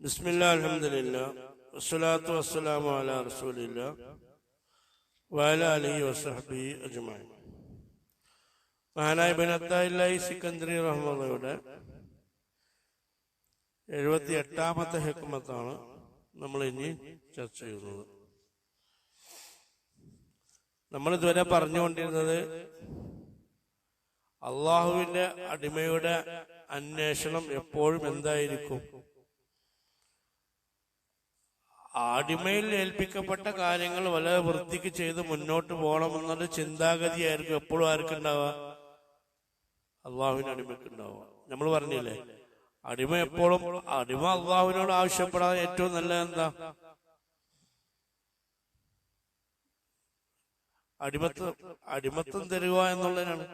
ബിസ്മില്ല വസ്സലാമു സിക്കന്ദ്രി റഹ്മദയുടെ എഴുപത്തി എട്ടാമത്തെ ഹെക്കുമത്താണ് നമ്മൾ ഇനി ചർച്ച ചെയ്യുന്നത്. നമ്മൾ ഇതുവരെ പറഞ്ഞുകൊണ്ടിരുന്നത് അള്ളാഹുവിന്റെ അടിമയുടെ അന്വേഷണം എപ്പോഴും എന്തായിരിക്കും? അടിമയിൽ ഏൽപ്പിക്കപ്പെട്ട കാര്യങ്ങൾ വളരെ വൃത്തിക്ക് ചെയ്ത് മുന്നോട്ട് പോകണം എന്നൊരു ചിന്താഗതിയായിരിക്കും എപ്പോഴും ആർക്കുണ്ടാവുക? അള്ളാഹുവിന് അടിമയ്ക്ക് ഉണ്ടാവുക നമ്മൾ പറഞ്ഞില്ലേ? അടിമ എപ്പോഴും അടിമ അള്ളാഹുവിനോട് ആവശ്യപ്പെടാൻ ഏറ്റവും നല്ല എന്താ? അടിമത്വം അടിമത്വം തരിക എന്നുള്ളതിനാണ്.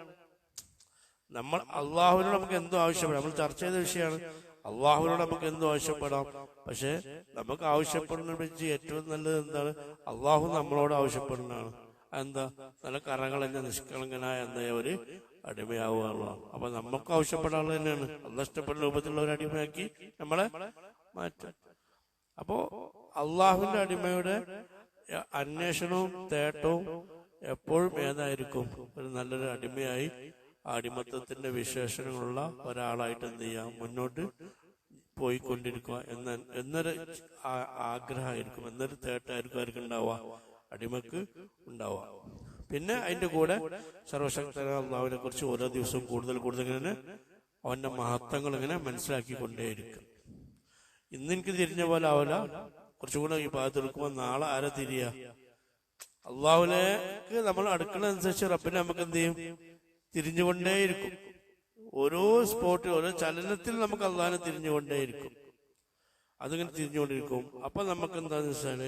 നമ്മൾ അള്ളാഹുവിനോട് നമുക്ക് എന്തോ ആവശ്യപ്പെടാം. നമ്മൾ ചർച്ച ചെയ്ത വിഷയമാണ്. അള്ളാഹുവിനോട് നമുക്ക് എന്തും ആവശ്യപ്പെടാം? പക്ഷെ നമുക്ക് ആവശ്യപ്പെടുന്ന വെച്ച് ഏറ്റവും നല്ലത് എന്താണ്? അള്ളാഹു നമ്മളോട് ആവശ്യപ്പെടുന്നതാണ്. എന്താ നല്ല കറകളെന്നെ നിഷ്കളങ്കനായ എന്താ ഒരു അടിമയാവുകയുള്ളൂ അപ്പൊ നമുക്ക് ആവശ്യപ്പെടാനുള്ളത് തന്നെയാണ്. അന്ന് ഇഷ്ടപ്പെടുന്ന രൂപത്തിലുള്ള ഒരു അടിമയാക്കി നമ്മളെ മാറ്റ. അപ്പോ അള്ളാഹുവിന്റെ അടിമയുടെ അന്വേഷണവും തേട്ടവും എപ്പോഴും ഏതായിരിക്കും? ഒരു നല്ലൊരു അടിമയായി അടിമത്തത്തിന്റെ വിശേഷങ്ങളുള്ള ഒരാളായിട്ട് എന്ത് ചെയ്യാം? മുന്നോട്ട് പോയിക്കൊണ്ടിരിക്കുക എന്ന എന്നൊരു ആഗ്രഹമായിരിക്കും. എന്നൊരു തേട്ടായിരിക്കും അവർക്ക് ഉണ്ടാവുക. അടിമക്ക് ഉണ്ടാവുക. പിന്നെ അതിന്റെ കൂടെ സർവശക്തനായ അള്ളാഹുവിനെ കുറിച്ച് ഓരോ ദിവസവും കൂടുതൽ കൂടുതൽ ഇങ്ങനെ അവന്റെ മഹത്വങ്ങൾ ഇങ്ങനെ മനസ്സിലാക്കിക്കൊണ്ടേയിരിക്കും. ഇന്ന് എനിക്ക് തിരിഞ്ഞ പോലെ ആവില്ല. കുറച്ചും കൂടെ ഈ ഭാഗത്ത് എടുക്കുമ്പോൾ നാളെ ആരെ തിരിയ? അള്ളാഹുലേക്ക് നമ്മൾ അടുക്കണതനുസരിച്ച് റബ്ബിനെ നമുക്ക് എന്ത് ചെയ്യും? തിരിഞ്ഞുകൊണ്ടേയിരിക്കും. ഓരോ സ്പോട്ടിൽ ഓരോ ചലനത്തിൽ നമുക്ക് അള്ളാഹിനെ തിരിഞ്ഞുകൊണ്ടേയിരിക്കും. അതിങ്ങനെ തിരിഞ്ഞുകൊണ്ടിരിക്കും. അപ്പൊ നമുക്ക് എന്താന്ന് വെച്ചാൽ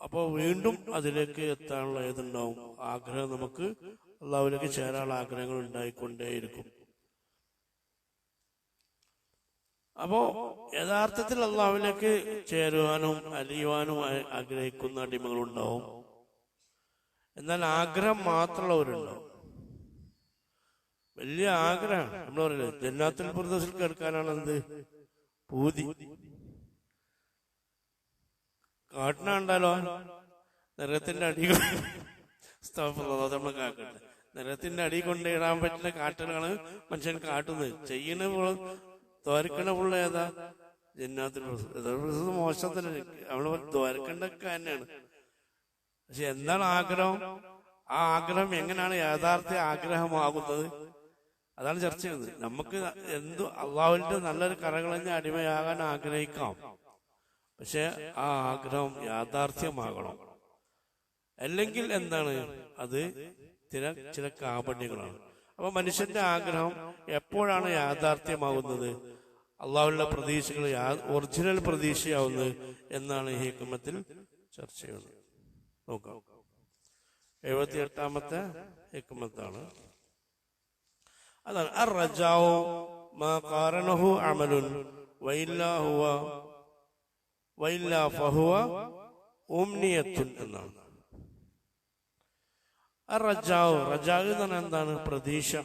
അപ്പൊ വീണ്ടും അതിലേക്ക് എത്താനുള്ള ഏതുണ്ടാവും? ആഗ്രഹം നമുക്ക് അള്ളാഹുലേക്ക് ചേരാനുള്ള ആഗ്രഹങ്ങൾ ഉണ്ടായിക്കൊണ്ടേയിരിക്കും. അപ്പോ യഥാർത്ഥത്തിൽ അള്ളാഹുവിലേക്ക് ചേരുവാനും അലിയുവാനും ആഗ്രഹിക്കുന്ന അടിമകളുണ്ടാവും. എന്നാൽ ആഗ്രഹം മാത്രമുള്ളവരുണ്ടാവും. വലിയ ആഗ്രഹം. നമ്മൾ പറയുന്നത് ജന്നാത്തിൽ പ്രദേശിൽ കേൾക്കാനാണ് എന്ത് പൂതി. കാട്ടിനാണ്ടാലോ? നിറത്തിന്റെ അടി നമ്മൾ കാക്കട്ടെ. നിറത്തിന്റെ അടി കൊണ്ട് ഇടാൻ പറ്റുന്ന കാട്ടലാണ് മനുഷ്യൻ കാട്ടുന്നത്. ചെയ്യണ തോരക്കണ പുള്ള ഏതാ? ജന്നാത്തിൽ മോശത്തിന് അവൾ തോരക്കണ്ടൊക്കെ തന്നെയാണ്. പക്ഷെ എന്താണ് ആഗ്രഹം? ആ ആഗ്രഹം എങ്ങനെയാണ് യഥാർത്ഥ ആഗ്രഹമാകുന്നത്? അതാണ് ചർച്ച ചെയ്യുന്നത്. നമുക്ക് എന്തു അള്ളാഹുവിന്റെ നല്ലൊരു കറകളഞ്ഞ അടിമയാകാൻ ആഗ്രഹിക്കാം. പക്ഷെ ആ ആഗ്രഹം യാഥാർത്ഥ്യമാകണം. അല്ലെങ്കിൽ എന്താണ്? അത് ചില ചില കാപണ്യങ്ങളാണ്. അപ്പൊ മനുഷ്യന്റെ ആഗ്രഹം എപ്പോഴാണ് യാഥാർത്ഥ്യമാകുന്നത്? അള്ളാഹുവിന്റെ പ്രതീക്ഷകൾ ഒറിജിനൽ പ്രതീക്ഷയാവുന്നത് എന്നാണ് ഈ ഹിക്കുമത്തിൽ ചർച്ച ചെയ്യുന്നത്. നോക്കാം. എഴുപത്തി എട്ടാമത്തെ ഹിക്മത്താണ് അതാണ് അർ മാ കാരണഹു അമലുൻ വൈല്ലാ ഹുവ വൈല്ലാ ഫഹുവ ഉംനിയത്തുൻ എന്നാണ്. റജാവ് റജാവ് എന്ന് പറഞ്ഞാൽ എന്താണ്? പ്രതീക്ഷ.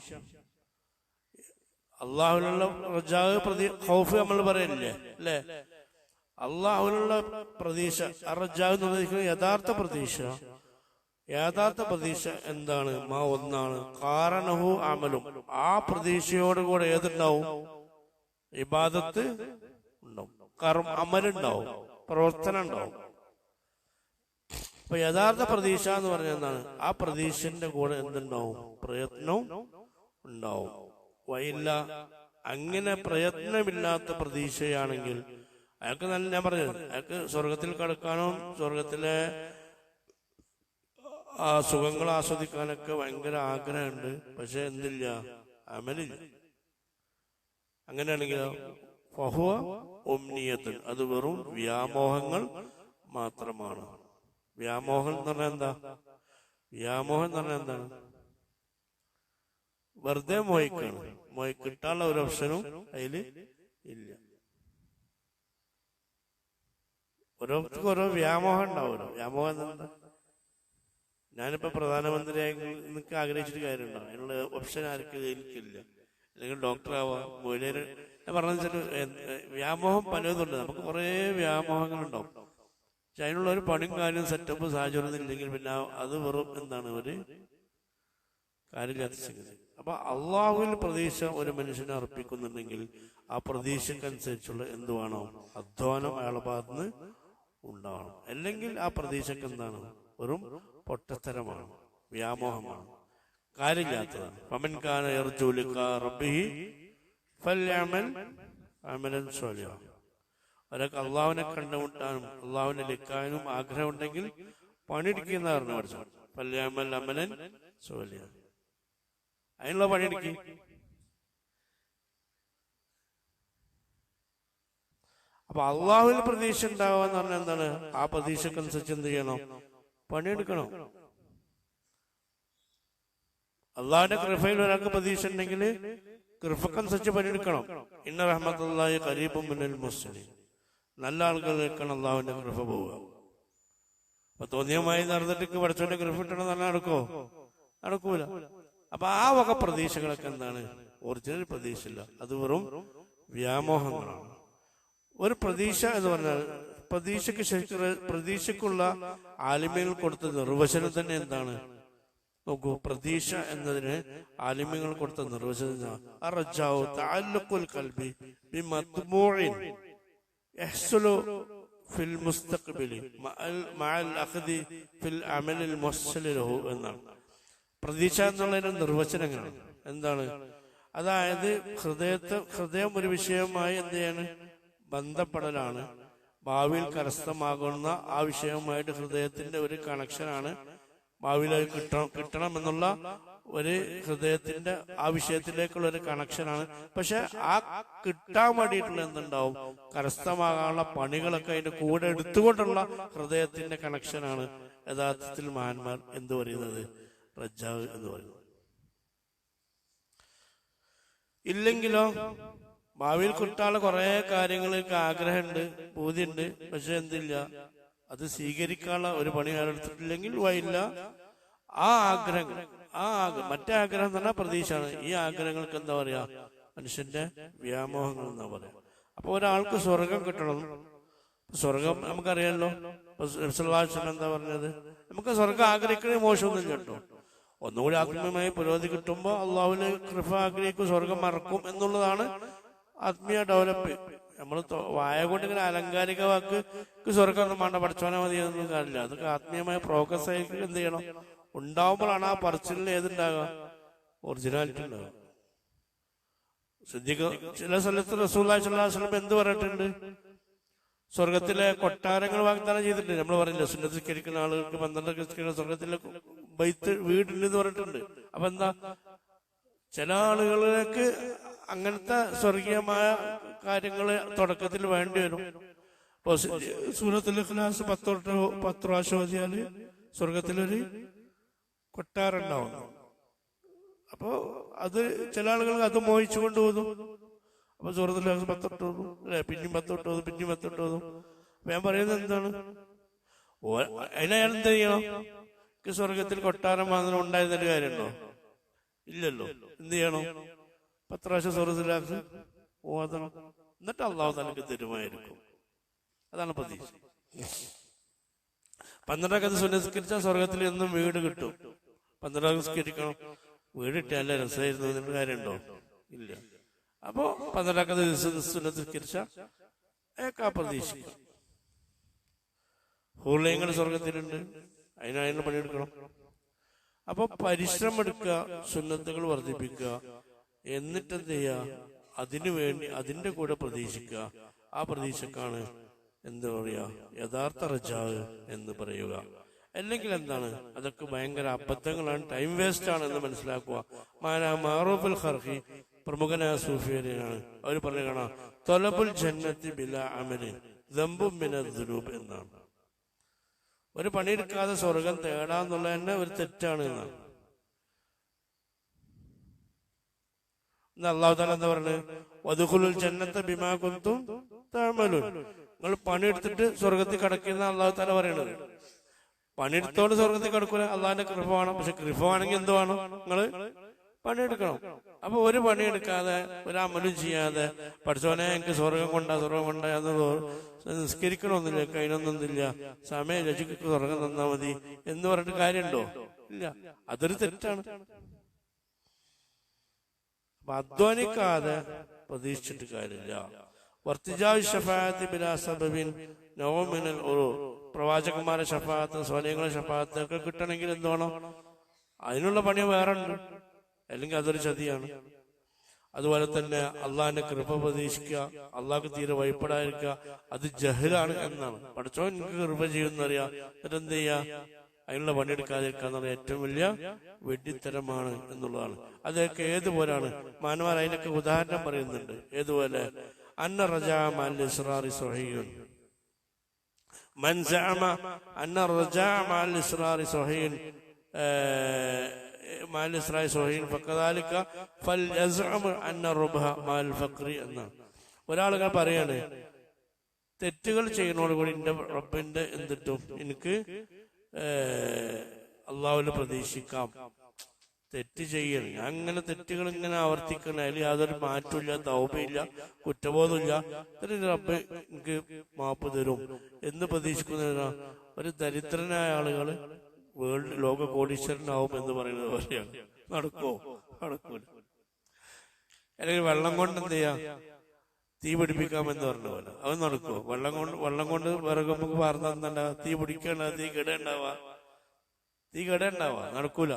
അള്ളാഹുലുള്ള റജാവ് പ്രതി ഖൗഫ് നമ്മൾ പറയില്ലേ? അല്ലേ? അള്ളാഹുലുള്ള പ്രതീക്ഷ അർ റജാവ് യഥാർത്ഥ പ്രതീക്ഷ. യഥാർത്ഥ പ്രതീക്ഷ എന്താണ്? മാ ഒന്നാണ്. കാരണവും അമലും. ആ പ്രതീക്ഷയോടുകൂടെ ഏതുണ്ടാവും? ഇബാദത്ത് ഉണ്ടാവും. കർമ്മ അമലുണ്ടാവും. പ്രവർത്തനം ഉണ്ടാവും അപ്പൊ യഥാർത്ഥ പ്രതീക്ഷ എന്ന് പറഞ്ഞ എന്താണ്? ആ പ്രതീക്ഷന്റെ കൂടെ എന്തുണ്ടാവും? പ്രയത്നവും ഉണ്ടാവും. വയില്ല അങ്ങനെ പ്രയത്നമില്ലാത്ത പ്രതീക്ഷയാണെങ്കിൽ അയാൾക്ക് നല്ല ഞാൻ പറഞ്ഞത് അയാൾക്ക് സ്വർഗത്തിൽ കടക്കാനും സ്വർഗത്തിലെ ആ സുഖങ്ങൾ ആസ്വദിക്കാനൊക്കെ ഭയങ്കര ആഗ്രഹമുണ്ട്. പക്ഷെ എന്തില്ല? അമലില്ല. അങ്ങനെയാണെങ്കിൽ ഫഹുവ അത് വെറും വ്യാമോഹങ്ങൾ മാത്രമാണ്. വ്യാമോഹം എന്ന് പറഞ്ഞാൽ എന്താ? വ്യാമോഹം എന്ന് പറഞ്ഞാൽ എന്താണ്? വെറുതെ മോയിക്കാണ് മോയിക്കിട്ടാനുള്ള ഒരു ഓപ്ഷനും അതിൽ ഇല്ല. ഓരോരുത്തർക്കും ഓരോ വ്യാമോഹം ഉണ്ടാവുമല്ലോ. വ്യാമോഹം എന്താ? ഞാനിപ്പോ പ്രധാനമന്ത്രിയായി നിങ്ങൾക്ക് ആഗ്രഹിച്ചിട്ട് കാര്യമുണ്ടോ? അതിനുള്ള ഓപ്ഷൻ ആർക്കും എനിക്കില്ല. അല്ലെങ്കിൽ ഡോക്ടർ ആവാം മൊഴിയർ ഞാൻ പറഞ്ഞ വ്യാമോഹം പലതുണ്ട്. നമുക്ക് കുറേ വ്യാമോഹങ്ങളുണ്ടാവും. പക്ഷെ അതിനുള്ള ഒരു പണിയും കാര്യം സെറ്റപ്പ് സാഹചര്യം ഇല്ലെങ്കിൽ പിന്നെ അത് വെറും എന്താണ്? ഒരു കാര്യം സംഗതി അപ്പൊ അള്ളാഹുവിൽ പ്രതീക്ഷ ഒരു മനുഷ്യനെ അർപ്പിക്കുന്നുണ്ടെങ്കിൽ ആ പ്രതീക്ഷക്കനുസരിച്ചുള്ള എന്തുവാണോ വേണോ? അധ്വാനം അയാളുടെ ഭാഗത്തുനിന്ന് ഉണ്ടാവണം. അല്ലെങ്കിൽ ആ പ്രതീക്ഷക്ക് എന്താണ്? വെറും പൊട്ടത്തരമാണ് വ്യാമോഹമാണ്. കാര്യമില്ലാത്തതാണ്. പമൻ കാന യർജൂലിക റബ്ബിഹി ഫല്യഅമൽ അമലൻ സ്വാലിഹ. ഒരാൾക്ക് അള്ളാഹുവിനെ കണ്ടുമുട്ടാനും അള്ളാവിനെ ലക്കാനും ആഗ്രഹമുണ്ടെങ്കിൽ പണിയെടുക്കുന്ന പറഞ്ഞു പഠിച്ചു ഫല്യഅമൽ അമലൻ സോലിയ അതിനുള്ള പണിയെടുക്കി. അപ്പൊ അള്ളാഹുവിൽ പ്രതീക്ഷ ഉണ്ടാവുക എന്ന് പറഞ്ഞാൽ എന്താണ്? ആ പ്രതീക്ഷക്കനുസരിച്ച് എന്ത് ചെയ്യണം? പണിയെടുക്കണം. അള്ളാഹിന്റെ കൃഫയിൽ ഒരാൾക്ക് പ്രതീക്ഷ ഉണ്ടെങ്കിൽ കൃഫക്കനുസരിച്ച് പണിയെടുക്കണം. ഇന്ന റഹ്മത്തുള്ളാഹി കരീബും മുന്നിൽ മുസ്ലിം നല്ല ആളുകളിലേക്കാണ് അള്ളാഹുവിന്റെ കൃഫ പോവുക. അപ്പൊ തോന്നിയമായി നടന്നിട്ട് പഠിച്ചോന്റെ കൃഫ ഇട്ടണം തന്നെ നടക്കോ നടക്കൂല. അപ്പൊ ആ വക പ്രതീക്ഷകളൊക്കെ എന്താണ്? ഒറിജിനൽ പ്രതീക്ഷയില്ല. അത് വെറും വ്യാമോഹങ്ങളാണ്. ഒരു പ്രതീക്ഷ എന്ന് പറഞ്ഞാൽ പ്രതീക്ഷയ്ക്ക് ശേഷം പ്രതീക്ഷയ്ക്കുള്ള ആലിമ്യങ്ങൾ കൊടുത്ത നിർവചനം തന്നെ എന്താണ്? നോക്കൂ പ്രതീക്ഷ എന്നതിന് ആലിമ്യങ്ങൾ കൊടുത്ത നിർവചനം യഹ്സുലു ഫിൽ മഅൽ അഖദി ഫിൽ എന്നാണ്. പ്രതീക്ഷ എന്നുള്ളതിന്റെ നിർവചനങ്ങളാണ്. എന്താണ്? അതായത് ഹൃദയത്തെ ഹൃദയം ഒരു വിഷയമായി എന്ത് ചെയ്യാണ്? ബന്ധപ്പെടലാണ്. ഭാവിയിൽ കരസ്ഥമാകുന്ന ആ വിഷയവുമായിട്ട് ഹൃദയത്തിന്റെ ഒരു കണക്ഷനാണ് ഭാവിയിൽ കിട്ടണം കിട്ടണം എന്നുള്ള ഒരു ഹൃദയത്തിന്റെ ആ വിഷയത്തിലേക്കുള്ള ഒരു കണക്ഷനാണ്. പക്ഷെ ആ കിട്ടാൻ വേണ്ടിയിട്ടുള്ള എന്തുണ്ടാവും? കരസ്ഥമാകാനുള്ള പണികളൊക്കെ അതിന്റെ കൂടെ എടുത്തുകൊണ്ടുള്ള ഹൃദയത്തിന്റെ കണക്ഷനാണ് യഥാർത്ഥത്തിൽ മഹാന്മാർ എന്ത് പറയുന്നത്? റജ്ജാവ് എന്ന് പറയുന്നത്. ഇല്ലെങ്കിലോ ഭാവിയിൽ കുട്ടികളെ കുറെ കാര്യങ്ങൾക്ക് ആഗ്രഹമുണ്ട് ബോധ്യമുണ്ട് പക്ഷെ എന്തില്ല. അത് സ്വീകരിക്കാനുള്ള ഒരു പണി എടുത്തിട്ടില്ലെങ്കിൽ വയില്ല ആ ആഗ്രഹങ്ങൾ ആ മറ്റേ ആഗ്രഹം എന്ന് പറഞ്ഞാൽ പ്രതീക്ഷയാണ്. ഈ ആഗ്രഹങ്ങൾക്ക് എന്താ പറയാ? മനുഷ്യന്റെ വ്യാമോഹങ്ങൾ എന്നാ പറയാ. അപ്പൊ ഒരാൾക്ക് സ്വർഗം കിട്ടണം. സ്വർഗം നമുക്കറിയാലോ. എന്താ പറഞ്ഞത്? നമുക്ക് സ്വർഗം ആഗ്രഹിക്കണേ മോശമൊന്നും കേട്ടോ. ഒന്നുകൂടി ആത്മീയമായി പുരോഗതി കിട്ടുമ്പോൾ അള്ളാഹുവിന് കൃപ ആഗ്രഹിക്കും സ്വർഗം മറക്കും എന്നുള്ളതാണ് ആത്മീയ ഡെവലപ്പ്. നമ്മൾ വായ കൊണ്ട് ഇങ്ങനെ അലങ്കാരിക വാക്ക് സ്വർഗം വേണ്ട പഠിച്ചോനെ മതി എന്നൊന്നും കാര്യമില്ല അതൊക്കെ ആത്മീയമായ പ്രോഗ്രസ് ആയിട്ട് എന്ത് ചെയ്യണം? ഉണ്ടാവുമ്പോഴാണ് ആ പറച്ചിലിൽ ഏതുണ്ടാകുക ഒറിജിനാലിറ്റി ഉണ്ടാകുക ശ്രദ്ധിക്കുക ചില സ്ഥലത്ത് റസൂല്ലാഹി എന്ത് പറഞ്ഞിട്ടുണ്ട്? സ്വർഗത്തിലെ കൊട്ടാരങ്ങൾ വാഗ്ദാനം ചെയ്തിട്ടുണ്ട്. നമ്മൾ പറഞ്ഞില്ല സുന്നത്തിരിക്കുന്ന ആളുകൾക്ക് പന്ത്രണ്ട് ക്രിസ്ത്യൻ സ്വർഗത്തിലെ ബൈത്ത് വീടുണ്ടെന്ന് പറഞ്ഞിട്ടുണ്ട്. അപ്പൊ എന്താ? ചില ആളുകളിലേക്ക് അങ്ങനത്തെ സ്വർഗീയമായ കാര്യങ്ങൾ തുടക്കത്തിൽ വേണ്ടി വരും. സൂറത്തിൽ ക്ലാസ് പത്തോട്ട് പത്ത് പ്രാവശ്യം ഓതിയാൽ സ്വർഗത്തിലൊരു കൊട്ടാറുണ്ടാവും അപ്പോ അത് ചില ആളുകൾക്ക് അത് മോഹിച്ചുകൊണ്ട് പോകുന്നു. അപ്പൊ സൂറത്തിൽ ക്ലാസ് പത്തോട്ട് പോകും അല്ലെ? പിന്നെയും പത്തോട്ട് പോകും പിന്നെയും പത്തോട്ട് പോകും ഞാൻ പറയുന്നത് എന്താണ്? അതിനയാൾ എന്ത് ചെയ്യണം? സ്വർഗത്തിൽ കൊട്ടാരം മാത്രം ഉണ്ടായിരുന്നൊരു കാര്യമുണ്ടോ? ഇല്ലല്ലോ. എന്ത് ചെയ്യണം? പത്ത് പ്രാവശ്യം സ്വർഗത്തിലാക്ക് ഓതണം. എന്നിട്ട് അള്ളാഹു തനക്ക് തരുമായിരിക്കും. അതാണ് പ്രതീക്ഷ. പന്ത്രണ്ടാക്കത്ത് സുനസ്കരിച്ചാൽ സ്വർഗത്തിൽ എന്നും വീട് കിട്ടും. പന്ത്രണ്ടാക്കം വീട് കിട്ടിയാലേ രസമായിരുന്നു എന്നൊരു കാര്യമുണ്ടോ? ഇല്ല. അപ്പോ പന്ത്രണ്ടൊക്കെ സുനസ്കരിച്ച ഏക്കാ പ്രതീക്ഷിക്കും ഹൂർലയങ്ങൾ സ്വർഗത്തിലുണ്ട്. അതിനായിട്ട് പണിയെടുക്കണം. അപ്പൊ പരിശ്രമം എടുക്കുക സുന്നത്തുകൾ വർദ്ധിപ്പിക്കുക എന്നിട്ട് എന്ത് ചെയ്യുക അതിനു വേണ്ടി അതിന്റെ കൂടെ പ്രതീക്ഷിക്കുക ആ പ്രതീക്ഷക്കാണ് എന്താ പറയാ? യഥാർത്ഥ റജാവ് എന്ന് പറയുക. അല്ലെങ്കിൽ എന്താണ്? അതൊക്കെ ഭയങ്കര അബദ്ധങ്ങളാണ് ടൈം വേസ്റ്റ് ആണ് എന്ന് മനസ്സിലാക്കുക. മാനാ മാറൂഫുൽ ഖർഹി പ്രമുഖനായ സൂഫിയനാണ് അവർ പറഞ്ഞു കാണാം തൊലബുൽ ജന്നത്തി ബില അമൽ ദമ്പും എന്നാണ്. ഒരു പണിയെടുക്കാതെ സ്വർഗം തേടാന്നുള്ളത് തന്നെ ഒരു തെറ്റാണ് എന്നാണ്. അള്ളാഹു ജന്നത്തെ ബിമാ കുന്തും താമലു നിങ്ങൾ പണിയെടുത്തിട്ട് സ്വർഗത്തിൽ കടക്കുന്ന അള്ളാഹു താല പറയണത്. പണിയെടുത്തോണ്ട് സ്വർഗത്തിൽ കടക്കൂല അള്ളാഹിന്റെ കൃപ വേണം. പക്ഷെ കൃപ വേണമെങ്കിൽ എന്ത് വേണം? നിങ്ങൾ പണിയെടുക്കണം. അപ്പൊ ഒരു പണിയെടുക്കാതെ ഒരു അമലും ചെയ്യാതെ പഠിച്ചോനെ എനിക്ക് സ്വർഗം കൊണ്ട സ്വർഗം കൊണ്ട എന്ന് നിസ്കരിക്കണമെന്നില്ല കഴിഞ്ഞൊന്നില്ല സമയം രചിക്ക് സ്വർഗം തന്നാ മതി എന്ന് പറഞ്ഞിട്ട് കാര്യമുണ്ടോ? ഇല്ല. അതൊരു തെറ്റാണ്. അപ്പൊ അധ്വാനിക്കാതെ പ്രതീക്ഷിച്ചിട്ട് കാര്യമില്ല. വർത്തിജാവ് ഷഫായത്ത് ഒരു പ്രവാചകന്മാരെ ഷഫാത്ത് സ്വലയങ്ങളെ ഷഫാത്ത് ഒക്കെ കിട്ടണമെങ്കിൽ എന്ത് അതിനുള്ള പണി വേറെ ഉണ്ട്. അല്ലെങ്കിൽ അതൊരു ചതിയാണ്. അതുപോലെ തന്നെ അള്ളാഹിന്റെ കൃപ പ്രതീക്ഷിക്കുക അള്ളാഹ്ക്ക് തീരെ വഴിപ്പെടാതിരിക്കുക അത് ജഹലാണ് എന്നാണ്. പഠിച്ചോ എനിക്ക് കൃപ ചെയ്യുന്നറിയാം എന്നിട്ട് എന്ത് ചെയ്യാ അതിനുള്ള പണിയെടുക്കാതിരിക്കുക എന്നുള്ള ഏറ്റവും വലിയ വെഡിത്തരമാണ് എന്നുള്ളതാണ് അതൊക്കെ ഏതുപോലാണ് മാനവാർ അതിനൊക്കെ ഉദാഹരണം പറയുന്നുണ്ട് ഏതുപോലെ അന്ന റജാ മാൽ ഇസ്രാറി സ്വഹീൻ من زعم أن الرجاء مع الإصرار صحيح آه، مع الإصرار صحيح فكذلك فليزعم أن الربح مع الفقر എന്നാണ് ഒരാളുകൾ പറയാണ് തെറ്റുകൾ ചെയ്യുന്നതോടുകൂടി എന്റെ റബ്ബിന്റെ എന്തിട്ടും എനിക്ക് അള്ളാഹുവിനെ പ്രതീക്ഷിക്കാം. തെറ്റ് ചെയ്യൽ. അങ്ങനെ തെറ്റുകൾ ഇങ്ങനെ ആവർത്തിക്കണം. അതിൽ യാതൊരു മാറ്റമില്ല തൗബയില്ല കുറ്റബോധമില്ല എന്നിട്ട് റബ്ബ് എനിക്ക് മാപ്പ് തരും. എന്ന് പ്രതീക്ഷിക്കുന്ന ഒരു ദരിദ്രനായ ആളുകൾ വേൾഡ് ലോക കോടീശ്വരനാവും എന്ന് പറയുന്നത് പോലെയാണ്. നടക്കോ നടക്കൂല. അല്ലെങ്കിൽ വെള്ളം കൊണ്ട് എന്ത് ചെയ്യാം? തീ പിടിപ്പിക്കാമെന്ന് പറഞ്ഞ പോലെ. അത് നടക്കുമോ വെള്ളം കൊണ്ട് വെള്ളം കൊണ്ട് വിറക് നമുക്ക് എന്താ തീ പിടിക്കണ്ട തീ കിടണ്ടാവാ? തീ കിടണ്ടാവാ? നടക്കൂല.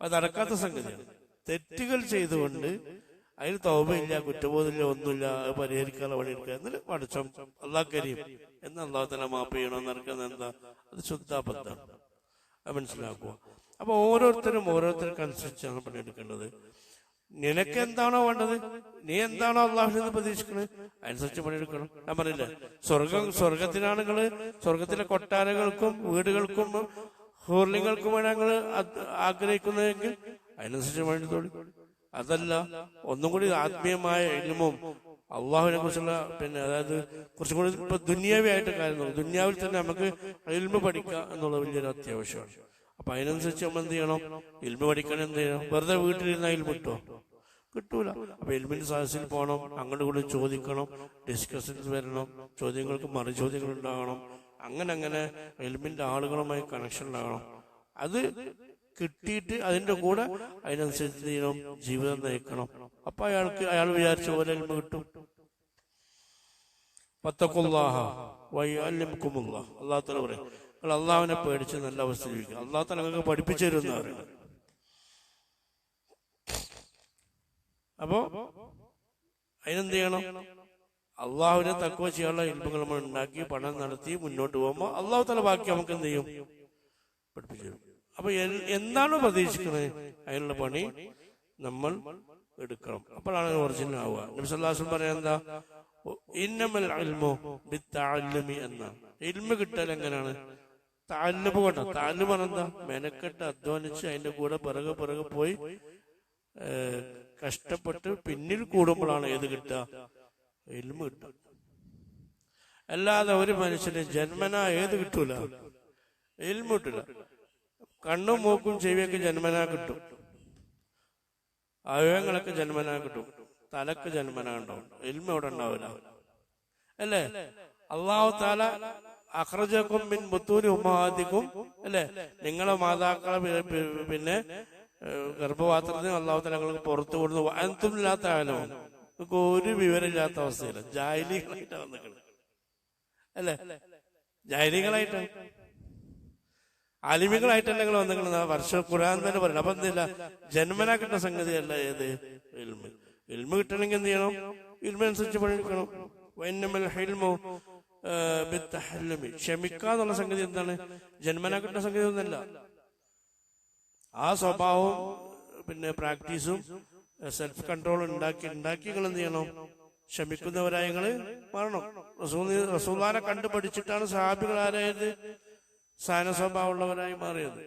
അത് നടക്കാത്ത സംഗതിയാണ്. തെറ്റുകൾ ചെയ്തുകൊണ്ട് അതിൽ തോമയില്ല കുറ്റബോധമില്ല ഒന്നുമില്ല അത് പരിഹരിക്കാൻ പണിയെടുക്കുക എന്നിട്ട് പഠിച്ചോ. അള്ളാഹ് കരീം. എന്ന് അള്ളാഹു തന്നെ മാപ്പ് ചെയ്യണമെന്ന് നടക്കുന്നത് എന്താ? അത് ശുദ്ധാബദ്ധമാണ് അത് മനസ്സിലാക്കുക. അപ്പൊ ഓരോരുത്തരും ഓരോരുത്തർക്ക് അനുസരിച്ചാണ് പണിയെടുക്കേണ്ടത്. നിനക്ക് എന്താണോ വേണ്ടത്? നീ എന്താണോ അള്ളാഹുവിൽ നിന്ന് പ്രതീക്ഷിക്കുന്നത് അനുസരിച്ച് പണിയെടുക്കണം. ഞാൻ പറഞ്ഞില്ലേ? സ്വർഗം സ്വർഗത്തിനാണ് സ്വർഗത്തിലെ കൊട്ടാരങ്ങൾക്കും വീടുകൾക്കും ഹൂർലിങ്ങൾക്കുമാണ് ഞങ്ങൾ ആഗ്രഹിക്കുന്നതെങ്കിൽ അതിനനുസരിച്ച് പണിയെടുത്തോളി. അതല്ല ഒന്നും കൂടി ആത്മീയമായ ഇനിമും അള്ളാഹുവിനെ കുറിച്ചുള്ള പിന്നെ അതായത് കുറച്ചും കൂടി ഇപ്പൊ ദുന്യാവിയായിട്ട് കാര്യം ദുന്യാവിൽ തന്നെ നമുക്ക് എൽമ പഠിക്കുക എന്നുള്ളത് വലിയൊരു അത്യാവശ്യമാണ്. അപ്പൊ അതിനനുസരിച്ച് നമ്മൾ എന്ത് ചെയ്യണം? ഇൽമ പഠിക്കണം എന്ത് ചെയ്യണം? വെറുതെ വീട്ടിലിരുന്ന ഇൽമ കിട്ടുമോ കിട്ടൂല. അപ്പൊ എൽമിന്റെ സദസ്സിൽ പോകണം. അങ്ങോട്ട് കൂടി ചോദിക്കണം. ഡിസ്കഷൻസ് വരണം. ചോദ്യങ്ങൾക്ക് മറു ചോദ്യങ്ങൾ ഉണ്ടാകണം. അങ്ങനെ അങ്ങനെ എൽമിന്റെ ആളുകളുമായി കണക്ഷൻ ഉണ്ടാകണം. അത് കിട്ടിയിട്ട് അതിന്റെ കൂടെ അതിനനുസരിച്ച് ചെയ്യണം? ജീവിതം നയിക്കണം. അപ്പൊ അയാൾക്ക് അയാൾ വിചാരിച്ച പോലെ എൽമ കിട്ടും. പത്തക്കുല്ലാഹ വയ്യല്ലിമുക്കുമുള്ള അള്ളാഹു തല പറയും നിങ്ങൾ അള്ളാഹുവിനെ പേടിച്ച് നല്ല അവസ്ഥയിൽ ജീവിക്കുക അള്ളാഹു നിങ്ങൾക്ക് പഠിപ്പിച്ചു തരുന്ന അപ്പോ അതിനെന്ത് ചെയ്യണം? അള്ളാഹുവിനെ തക്കുവ ചെയ്യാനുള്ള ഇൽമുകൾ നമ്മൾ ഉണ്ടാക്കി പണം നടത്തി മുന്നോട്ട് പോകുമ്പോൾ അള്ളാഹു തല ബാക്കി നമുക്ക് എന്ത് ചെയ്യും? പഠിപ്പിച്ചു തരും. അപ്പൊ എന്താണ് പ്രതീക്ഷിക്കുന്നത്? അതിനുള്ള പണി നമ്മൾ എടുക്കണം. അപ്പോഴാണ് ഒറിജിനൽ ആവുക. നബിസല്ലാസും പറയാൻ എന്താ? ഇന്നമൽ അൽമോ ബിത്തഅല്ലുമി എന്നാണ്. ഇൽമ കിട്ടൽ എങ്ങനെയാണ്? താല്ലുമ കൊണ്ട താന്നു എന്താ? മെനക്കെട്ട് അധ്വാനിച്ച് അതിന്റെ കൂടെ പിറകെ പിറകെ പോയി കഷ്ടപ്പെട്ട് പിന്നിൽ കൂടുമ്പോഴാണ് ഏത് കിട്ടുക? എൽമ കിട്ടുക. അല്ലാതെ ഒരു മനുഷ്യന് ജന്മന ഏത് കിട്ടൂല? എൽമ കിട്ടൂല. കണ്ണും മൂക്കും ചെവിയൊക്കെ ജന്മനാ കിട്ടും. അവയവങ്ങളൊക്കെ ജന്മനാ കിട്ടും. തലക്ക് ജന്മനാ ഉണ്ടാവും. എൽമ ഇവിടെ ഉണ്ടാവില്ല? അല്ലേ? അള്ളാഹു താല അഖ്റജക്കും മിൻ ബുത്തൂരി ഉമ്മാദിക്കും അല്ലെ? നിങ്ങളെ മാതാക്കളെ പിന്നെ ഗർഭപാത്രത്തിന് അള്ളാഹു താല നിങ്ങൾക്ക് പുറത്തു കൊടുത്തു. അനത്തും ഇല്ലാത്ത ആലോ നിങ്ങൾക്ക് ഒരു വിവരമില്ലാത്ത അവസ്ഥയില്ല ജാലികളായിട്ടാണ് നിങ്ങൾ അല്ലെ? ജാലികളായിട്ട് അലിമികളായിട്ടല്ല നിങ്ങൾ വന്നിട്ടുള്ളത് വർഷ ഖുർആൻ തന്നെ പറയണം അപ്പൊ എന്തില്ല? ജന്മനാ കിട്ടുന്ന സംഗതിയല്ല ഏത്? ഇൽമ. ഇൽമ കിട്ടണമെങ്കിൽ എന്ത് ചെയ്യണം? ഇൽമ അനുസരിച്ച് പണിയെടുക്കണം വൈന്നമൽ ക്ഷമിക്കാന്നുള്ള സംഗതി എന്താണ്? ജന്മന കിട്ടുന്ന സംഗതി ഒന്നല്ല. ആ സ്വഭാവവും പിന്നെ പ്രാക്ടീസും സെൽഫ് കൺട്രോൾ ഉണ്ടാക്കി ഉണ്ടാക്കി നിങ്ങൾ എന്ത് ചെയ്യണം? ക്ഷമിക്കുന്നവരായ നിങ്ങൾ മാറണം. റസൂൽ കണ്ടു പഠിച്ചിട്ടാണ് സഹാബികൾ ആരായത്? സാന സ്വഭാവമുള്ളവരായി മാറിയത്.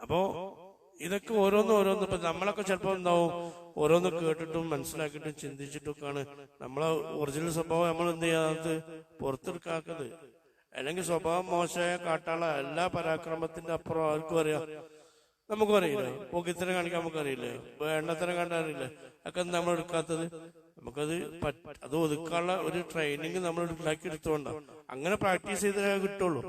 അപ്പോ ഇതൊക്കെ ഓരോന്നും ഓരോന്നും ഇപ്പൊ നമ്മളൊക്കെ ചിലപ്പോ എന്താവും? ഓരോന്ന് കേട്ടിട്ടും മനസ്സിലാക്കിയിട്ടും ചിന്തിച്ചിട്ടും ഒക്കെയാണ് നമ്മളെ ഒറിജിനൽ സ്വഭാവം നമ്മൾ എന്ത് ചെയ്യാത്തത് പുറത്തെടുക്കാത്തത്. അല്ലെങ്കിൽ സ്വഭാവം മോശമായ കാട്ടാള എല്ലാ പരാക്രമത്തിന്റെ അപ്പുറം ആർക്കും അറിയാം. നമുക്കും അറിയില്ലേ. പൊക്കിത്തരം കാണിക്കാൻ നമുക്കറിയില്ലേ എണ്ണത്തരം കണ്ടറിയില്ലേ ഒക്കെ നമ്മൾ എടുക്കാത്തത്? നമുക്കത് അത് ഒതുക്കാനുള്ള ഒരു ട്രെയിനിങ് നമ്മൾ ഉണ്ടാക്കി എടുത്തോണ്ടാവും അങ്ങനെ പ്രാക്ടീസ് ചെയ്താലേ കിട്ടുള്ളൂ.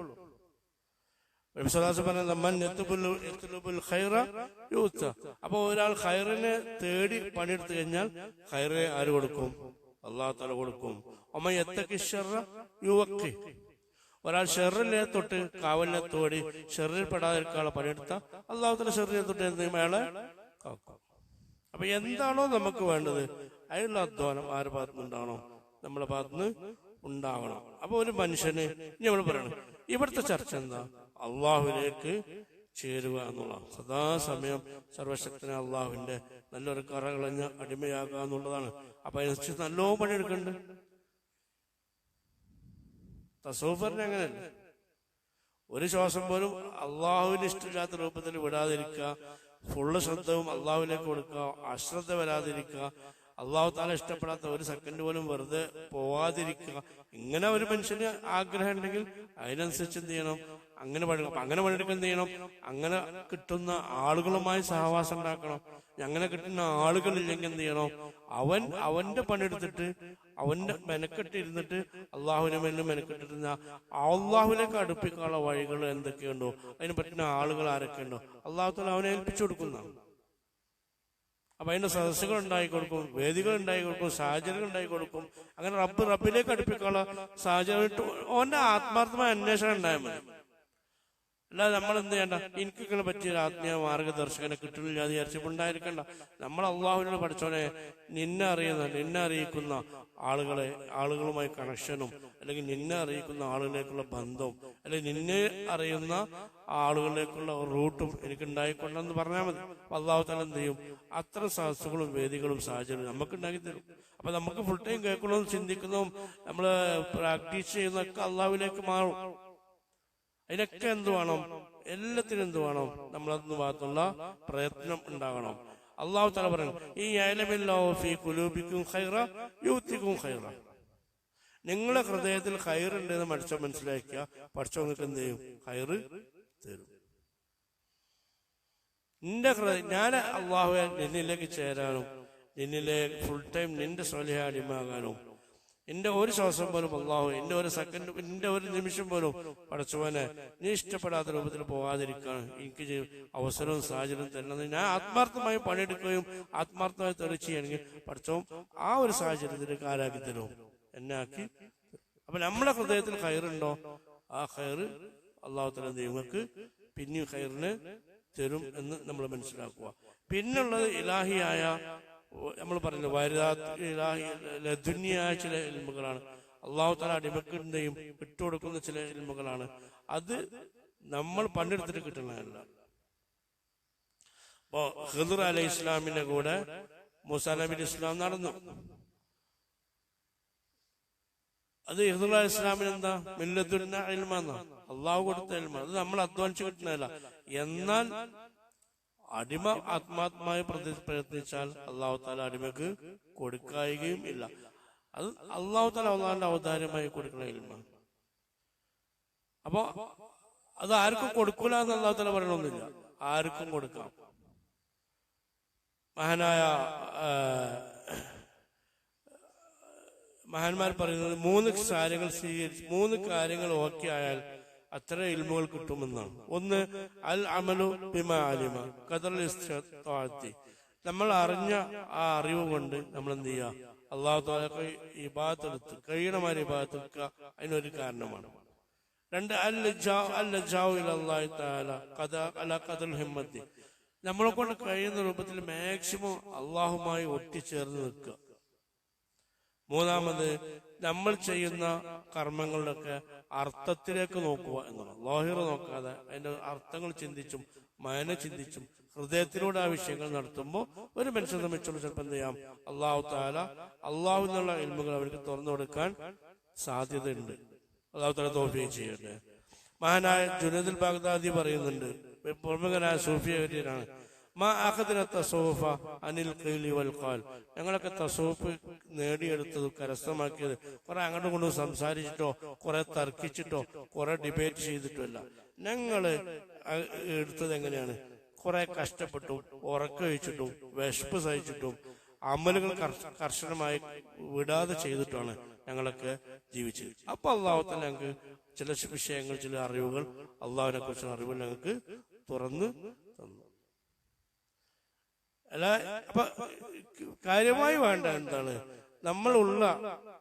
അപ്പൊ ഒരാൾ ഖൈറിനെ തേടി പണിയെടുത്തു കഴിഞ്ഞാൽ ഖൈറിനെ ആര് കൊടുക്കും? അള്ളാഹു തല കൊടുക്കും. എത്തക്കി എത്തക്ക് യുവക്ക്. ഒരാൾ ഷെറിനെ തൊട്ട് കാവലിനെ തോടി ഷെറിൽ പെടാതിരിക്കാനുള്ള പണിയെടുത്ത അള്ളാഹു തല ഷെറിനെ തൊട്ട് എന്ത്? അയാളെ അപ്പൊ എന്താണോ നമുക്ക് വേണ്ടത്? അതിനുള്ള അധ്വാനം ആരുടെ ഭാഗത്തുനിന്നുണ്ടാവണം നമ്മുടെ ഭാഗത്തുനിന്ന് ഉണ്ടാവണം. അപ്പൊ ഒരു മനുഷ്യന് ഇനി നമ്മൾ പറയണം ഇവിടുത്തെ ചർച്ച എന്താ? അള്ളാഹുവിലേക്ക് ചേരുക എന്നുള്ള സദാസമയം സർവശക്തനെ അള്ളാഹുവിന്റെ നല്ലൊരു കറകളഞ്ഞ അടിമയാകുക എന്നുള്ളതാണ്. അപ്പൊ അതിനനുസരിച്ച് നല്ലോ പണിയെടുക്കുന്നുണ്ട് തസൂഫറിന് അങ്ങനെയല്ല. ഒരു ശ്വാസം പോലും അള്ളാഹുവിന് ഇഷ്ടമില്ലാത്ത രൂപത്തിൽ വിടാതിരിക്കുക. ഫുള്ള് ശ്രദ്ധവും അള്ളാഹുവിലേക്ക് കൊടുക്കുക. അശ്രദ്ധ വരാതിരിക്കുക. അള്ളാഹു താല ഇഷ്ടപ്പെടാത്ത ഒരു സെക്കൻഡ് പോലും വെറുതെ പോവാതിരിക്കുക. ഇങ്ങനെ ഒരു മനുഷ്യന് ആഗ്രഹം ഉണ്ടെങ്കിൽ അതിനനുസരിച്ച് എന്ത് ചെയ്യണം? അങ്ങനെ പണി അപ്പൊ അങ്ങനെ പണിയെടുക്കാൻ എന്ത് ചെയ്യണം? അങ്ങനെ കിട്ടുന്ന ആളുകളുമായി സഹവാസം ഉണ്ടാക്കണം. അങ്ങനെ കിട്ടുന്ന ആളുകളില്ലെങ്കിൽ എന്ത് ചെയ്യണം? അവൻ അവന്റെ പണിയെടുത്തിട്ട് അവന്റെ മെനക്കെട്ടിരുന്നിട്ട് അള്ളാഹുവിനെ മേലും മെനക്കെട്ടിരുന്ന അള്ളാഹുവിലേക്ക് അടുപ്പിക്കാനുള്ള വഴികൾ എന്തൊക്കെയുണ്ടോ? അതിന് പറ്റുന്ന ആളുകൾ ആരൊക്കെയുണ്ടോ? അള്ളാഹുത്തല അവനെ ഏൽപ്പിച്ചു കൊടുക്കുന്ന അപ്പൊ അതിന്റെ സദസ്സുകൾ ഉണ്ടായി കൊടുക്കും വേദികൾ ഉണ്ടായി കൊടുക്കും സാഹചര്യങ്ങൾ ഉണ്ടായി കൊടുക്കും. അങ്ങനെ റബ്ബ് റബ്ബിലേക്ക് അടുപ്പിക്കാനുള്ള സാഹചര്യം ഓന്റെ ആത്മാർത്ഥമായ അന്വേഷണം ഉണ്ടായാൽ മതി. അല്ലാതെ നമ്മൾ എന്ത് ചെയ്യണ്ട? എനിക്കൊക്കെ പറ്റിയ ആത്മീയ മാർഗദർശകനെ കിട്ടുന്നില്ല അത് വിചാരിച്ചപ്പോൾ നമ്മൾ അള്ളാഹുവിനോട് പഠിച്ചോനെ നിന്നെ അറിയുന്ന നിന്നെ അറിയിക്കുന്ന ആളുകളെ ആളുകളുമായി കണക്ഷനും അല്ലെങ്കിൽ നിന്നെ അറിയിക്കുന്ന ആളുകളിലേക്കുള്ള ബന്ധവും അല്ലെങ്കിൽ നിന്നെ അറിയുന്ന ആളുകളിലേക്കുള്ള റൂട്ടും എനിക്ക് ഉണ്ടായിക്കൊണ്ടെന്ന് പറഞ്ഞാൽ മതി. അള്ളാഹു തന്നെ എന്ത് ചെയ്യും? അത്ര സദസ്സുകളും വേദികളും സാഹചര്യവും നമുക്ക് ഉണ്ടാക്കി തരും അപ്പൊ നമുക്ക് ഫുൾ ടൈം കേൾക്കണമെന്ന് ചിന്തിക്കുന്നതും നമ്മൾ പ്രാക്ടീസ് ചെയ്യുന്നതൊക്കെ അള്ളാഹുവിലേക്ക് മാറും. അതിനൊക്കെ എന്ത് വേണം? എല്ലാത്തിനും എന്ത് വേണം? നമ്മളതിന് ഭാഗത്തുള്ള പ്രയത്നം ഉണ്ടാകണം. അള്ളാഹു തല പറയും ഈ അയലമില്ലാഫി കുലൂബിക്കും ഖൈറ യൂത്തിക്കും ഖൈറ. നിങ്ങളുടെ ഹൃദയത്തിൽ ഖൈറുണ്ട് എന്ന് മനുഷ്യൻ മനസ്സിലാക്കിയ പഠിച്ച നിങ്ങൾക്ക് എന്ത് ചെയ്യും? ഖൈറ് തരും. നിന്റെ ഹൃദയം ഞാൻ അള്ളാഹു നിന്നിലേക്ക് ചേരാനും നിന്നിലെ ഫുൾ ടൈം നിന്റെ സ്വലിഹ അടിമാകാനും എന്റെ ഒരു ശ്വാസം പോലും അള്ളാഹു എന്റെ ഒരു സെക്കൻഡ് എന്റെ ഒരു നിമിഷം പോലും പഠിച്ചവനെ നീ ഇഷ്ടപ്പെടാത്ത രൂപത്തിൽ പോകാതിരിക്കാൻ എനിക്ക് അവസരവും സാഹചര്യവും തരുന്നത്. ഞാൻ ആത്മാർത്ഥമായി പണിയെടുക്കുകയും ആത്മാർത്ഥമായി തെളിച്ചുകയാണെങ്കിൽ പഠിച്ചവും ആ ഒരു സാഹചര്യത്തിലേക്ക് ആരാക്കി തരും? എന്നെ ആക്കി അപ്പൊ നമ്മുടെ ഹൃദയത്തിൽ കയറുണ്ടോ ആ കയറ് അള്ളാഹു തല നിങ്ങൾക്ക് പിന്നെയും കയറിന് തരും എന്ന് നമ്മൾ മനസ്സിലാക്കുക. പിന്നുള്ളത് ഇലാഹിയായ നമ്മൾ പറഞ്ഞു വൈരാത് ഇലാഹി ലദുന്യായ ചില എൽമുകളാണ് അള്ളാഹു താല അടിമക്കിന്റെയും വിട്ടുകൊടുക്കുന്ന ചില എൽമുകളാണ് അത് നമ്മൾ പണ്ടെടുത്തിട്ട് കിട്ടുന്നതല്ല. അപ്പോ ഹിദർ അലൈഹി ഇസ്ലാമിന്റെ കൂടെ മൂസാ നബി ഇസ്ലാം നടന്നു. അത് ഹിദർ അലൈഹി ഇസ്ലാമിന് എന്താ? മില്ലത്തുന്ന അള്ളാഹു കൊടുത്ത ഇൽമ. അത് നമ്മൾ അധ്വാനിച്ചു കിട്ടുന്നതല്ല. എന്നാൽ അടിമ ആത്മാത്മായി പ്രയത്നിച്ചാൽ അള്ളാഹു താല അടിമക്ക് കൊടുക്കായികയും ഇല്ല. അത് അള്ളാഹു താല അള്ളാഹിന്റെ അവതാരമായി കൊടുക്കുന്ന ഇൽമ. അപ്പൊ അത് ആർക്കും കൊടുക്കൂല എന്ന് അള്ളാഹു താല പറയണമെന്നില്ല ആർക്കും കൊടുക്കാം. മഹാനായ മഹാന്മാർ പറയുന്നത് മൂന്ന് കാര്യങ്ങൾ സ്വീകരിച്ച് മൂന്ന് കാര്യങ്ങൾ ഓക്കെ ആയാൽ അത്ര ഇൽമുകൾ കിട്ടുമെന്നാണ്. ഒന്ന് അൽ അമലു ബിമ അലിമ ഖദർ ഇസ്തിത്താഅത്തി. നമ്മൾ അറിഞ്ഞ ആ അറിവ് കൊണ്ട് നമ്മൾ എന്ത് ചെയ്യുക അള്ളാഹു താലക്ക് ഈ കഴിയണമാതിരി ഇബാത്തെടുക്കുക അതിനൊരു കാരണമാണ്. രണ്ട് ഹിമ്മത്തി. നമ്മളെ കൊണ്ട് കഴിയുന്ന രൂപത്തിൽ മാക്സിമം അള്ളാഹുമായി ഒട്ടിച്ചേർന്ന് നിൽക്കുക. മൂന്നാമത് നമ്മൾ ചെയ്യുന്ന കർമ്മങ്ങളുടെയൊക്കെ അർത്ഥത്തിലേക്ക് നോക്കുക എന്നുള്ളത്. ലോഹിർ നോക്കാതെ അതിന്റെ അർത്ഥങ്ങൾ ചിന്തിച്ചും മയന ചിന്തിച്ചും ഹൃദയത്തിലൂടെ ആ വിഷയങ്ങൾ നടത്തുമ്പോൾ ഒരു മനുഷ്യനെ സംബന്ധിച്ചുള്ള ചിലപ്പോൾ എന്ത് ചെയ്യാം? അള്ളാഹു താല അള്ളാഹു എന്നുള്ള എൽമുകൾ അവർക്ക് തുറന്നു കൊടുക്കാൻ സാധ്യതയുണ്ട്. അള്ളാഹു താല തോഫിയും ചെയ്യട്ടെ. മഹാനായ ജുനദുൽ ബാഗ്ദാദി പറയുന്നുണ്ട് പ്രമുഖനായ സൂഫിയാണ് അനിൽ ഞങ്ങളൊക്കെ തസൂഫ് നേടിയെടുത്തത് കരസ്ഥമാക്കിയത്. കുറെ അങ്ങോട്ടും കൊണ്ട് സംസാരിച്ചിട്ടോ കുറെ തർക്കിച്ചിട്ടോ കുറെ ഡിബേറ്റ് ചെയ്തിട്ടോ അല്ല ഞങ്ങൾ എടുത്തത് എങ്ങനെയാണ്? കുറെ കഷ്ടപ്പെട്ടും ഉറക്കഴിച്ചിട്ടും വിശപ്പ് സഹിച്ചിട്ടും അമലുകൾ കർശ- കർശനമായി വിടാതെ ചെയ്തിട്ടാണ് ഞങ്ങളൊക്കെ ജീവിച്ചത്. അപ്പൊ അള്ളാഹുത്തല ഞങ്ങൾക്ക് ചില വിഷയങ്ങൾ ചില അറിവുകൾ അള്ളാഹുവിനെ കുറിച്ചുള്ള അറിവുകൾ ഞങ്ങൾക്ക് തുറന്ന് അല്ല അപ്പൊ കാര്യമായി വേണ്ട എന്താണ്? നമ്മളുള്ള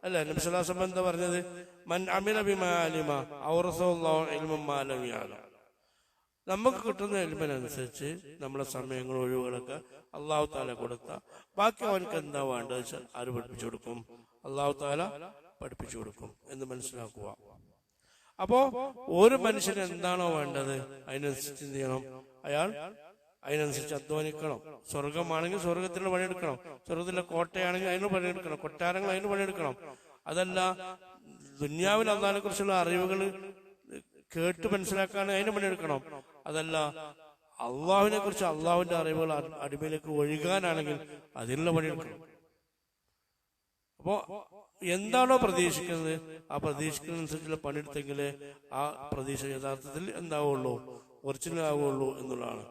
അല്ല നബിസ്വലാസം എന്താ പറഞ്ഞത്? മൻ അമില ബിമാലിമ ഔറസോല്ലാലും നമുക്ക് കിട്ടുന്ന എലിമനുസരിച്ച് നമ്മളെ സമയങ്ങൾ ഒഴിവുകളൊക്കെ അള്ളാഹു താല കൊടുത്ത. ബാക്കി അവനക്ക് എന്താ വേണ്ടത് വെച്ചാൽ ആര് പഠിപ്പിച്ചു കൊടുക്കും? അള്ളാഹു താല പഠിപ്പിച്ചു കൊടുക്കും എന്ന് മനസ്സിലാക്കുക. അപ്പോ ഒരു മനുഷ്യന് എന്താണോ വേണ്ടത് അതിനനുസരിച്ച് ചെയ്യണം? അയാൾ അതിനനുസരിച്ച് അധ്വാനിക്കണം. സ്വർഗമാണെങ്കിൽ സ്വർഗത്തിന് പണിയെടുക്കണം. സ്വർഗത്തിലെ കോട്ടയാണെങ്കിൽ അതിന് പണിയെടുക്കണം. കൊട്ടാരങ്ങൾ അതിന് പണിയെടുക്കണം. അതല്ല ദുന്യാവിൽ അള്ളാഹിനെ കുറിച്ചുള്ള അറിവുകൾ കേട്ട് മനസ്സിലാക്കാൻ അതിന് പണിയെടുക്കണം. അതല്ല അള്ളാഹുവിനെ കുറിച്ച് അള്ളാഹുവിന്റെ അറിവുകൾ അടിമയിലേക്ക് ഒഴുകാനാണെങ്കിൽ അതിനുള്ള പണിയെടുക്കണം. അപ്പോ എന്താണോ പ്രതീക്ഷിക്കുന്നത്? ആ പ്രതീക്ഷിക്കുന്നതനുസരിച്ചുള്ള പണിയെടുത്തെങ്കിലേ ആ പ്രതീക്ഷ യഥാർത്ഥത്തിൽ എന്താവുള്ളൂ? ഒറിജിനൽ ആവുള്ളൂ എന്നുള്ളതാണ്.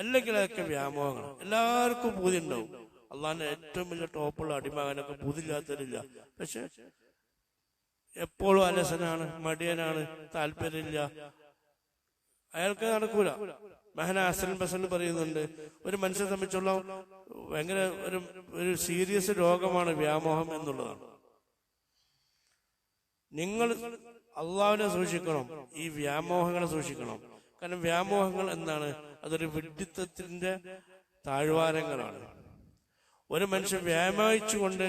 അല്ലെങ്കിൽ അതൊക്കെ വ്യാമോഹങ്ങൾ എല്ലാവർക്കും പൂതി ഉണ്ടാവും അള്ളാഹിന്റെ ഏറ്റവും വലിയ ടോപ്പുള്ള അടിമകനൊക്കെ പൂതില്ലാത്തവരില്ല പക്ഷെ എപ്പോഴും അലസനാണ് മടിയനാണ് താല്പര്യമില്ല. അയാൾക്ക് നടക്കൂല. മഹന അസൻ ബസൻ പറയുന്നുണ്ട് ഒരു മനുഷ്യനെ സംബന്ധിച്ചുള്ള ഭയങ്കര ഒരു ഒരു സീരിയസ് രോഗമാണ് വ്യാമോഹം എന്നുള്ളതാണ്. നിങ്ങൾ അള്ളാവിനെ സൂക്ഷിക്കണം ഈ വ്യാമോഹങ്ങളെ സൂക്ഷിക്കണം. കാരണം വ്യാമോഹങ്ങൾ എന്താണ്? അതൊരു വിഡിത്തത്തിന്റെ താഴ്വാരങ്ങളാണ്. ഒരു മനുഷ്യൻ വ്യാമോഹിച്ചുകൊണ്ട്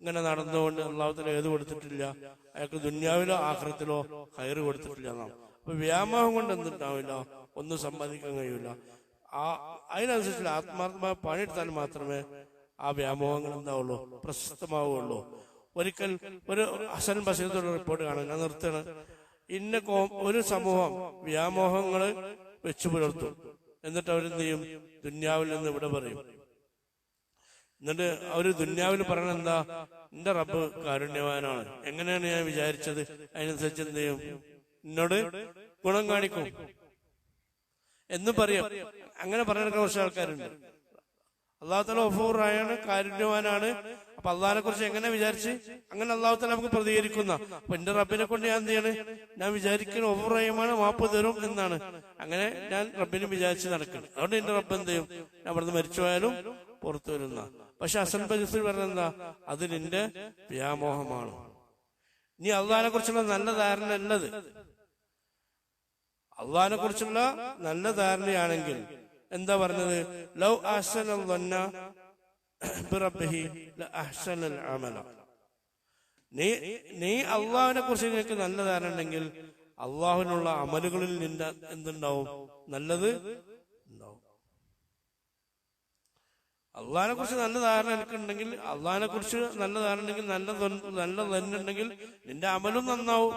ഇങ്ങനെ നടന്നുകൊണ്ട് അള്ളാഹുത്തിന് ഏത് കൊടുത്തിട്ടില്ല? അയാൾക്ക് ദുന്യാവിലോ ആഹ്രത്തിലോ കയറ് കൊടുത്തിട്ടില്ല എന്നാണ്. അപ്പൊ വ്യാമോഹം കൊണ്ട് എന്തുണ്ടാവില്ല? ഒന്നും സമ്പാദിക്കാൻ കഴിയില്ല ആ അതിനനുസരിച്ച് ആത്മാർത്ഥമായ പണിയെടുത്താൽ മാത്രമേ ആ വ്യാമോഹങ്ങൾ എന്താവുള്ളൂ? പ്രശസ്തമാവുള്ളൂ. ഒരിക്കൽ ഒരു ഹസൻ ബസീദുള്ള റിപ്പോർട്ട് കാണാൻ ഞാൻ നിർത്തണ് ഇന്ന ഒരു സമൂഹം വ്യാമോഹങ്ങൾ വെച്ചു പുലർത്തും. എന്നിട്ട് അവരെന്ത് ചെയ്യും? ദുന്യാവിൽ നിന്ന് ഇവിടെ പറയും. എന്നിട്ട് അവർ ദുന്യാവിൽ പറയണ എന്താ? എന്റെ റബ്ബ് കാരുണ്യവാനാണ്. എങ്ങനെയാണ് ഞാൻ വിചാരിച്ചത്? അതിനനുസരിച്ച് എന്ത് ചെയ്യും? എന്നോട് ഗുണം കാണിക്കും. എന്ന് പറയും. അങ്ങനെ പറയുന്ന കുറച്ച് ആൾക്കാരുണ്ട്. അള്ളാഹു തല ഒഫൂറായാണ് കാരുണ്യവാനാണ്. അപ്പൊ അള്ളാഹിനെ കുറിച്ച് എങ്ങനെ വിചാരിച്ച്? അങ്ങനെ അള്ളാഹുത്തല നമുക്ക് പ്രതികരിക്കുന്ന. അപ്പൊ എന്റെ റബ്ബിനെ കൊണ്ട് ഞാൻ എന്ത് ചെയ്യാണ്? ഞാൻ വിചാരിക്കുന്ന ഒഫൂറായമാണ് മാപ്പ് തരും എന്നാണ്. അങ്ങനെ ഞാൻ റബ്ബിനെ വിചാരിച്ച് നടക്കണം അതുകൊണ്ട് എന്റെ റബ്ബ് എന്ത് ചെയ്യും? ഞാൻ അവിടുന്ന് മരിച്ചുപോയാലും പുറത്തു വരുന്ന. പക്ഷെ അസൻ പരിസ്ഥിതി പറഞ്ഞ എന്താ? അത് നിന്റെ വ്യാമോഹമാണ്. നീ അള്ളഹാനെ കുറിച്ചുള്ള നല്ല ധാരണ അല്ലത് അള്ളഹാനെ കുറിച്ചുള്ള നല്ല ധാരണയാണെങ്കിൽ എന്താ പറഞ്ഞത്? ലവ് അഹ്സന ബിറബ്ബിഹി അഹ്സനൽ അമല നീ നീ അല്ലാഹുവിനെ കുറിച്ച് നിനക്ക് നല്ല ധാരണ ഉണ്ടെങ്കിൽ അള്ളാഹുവിനുള്ള അമലുകളിൽ നിന്റെ എന്തുണ്ടാവും? നല്ലത് ഉണ്ടാവും. അള്ളാഹിനെ കുറിച്ച് നല്ല ധാരണ എനിക്കുണ്ടെങ്കിൽ അള്ളാഹിനെ കുറിച്ച് നല്ല ധാരണ ഉണ്ടെങ്കിൽ നല്ല നല്ല തന്നെ ഉണ്ടെങ്കിൽ നിന്റെ അമലും നന്നാവും.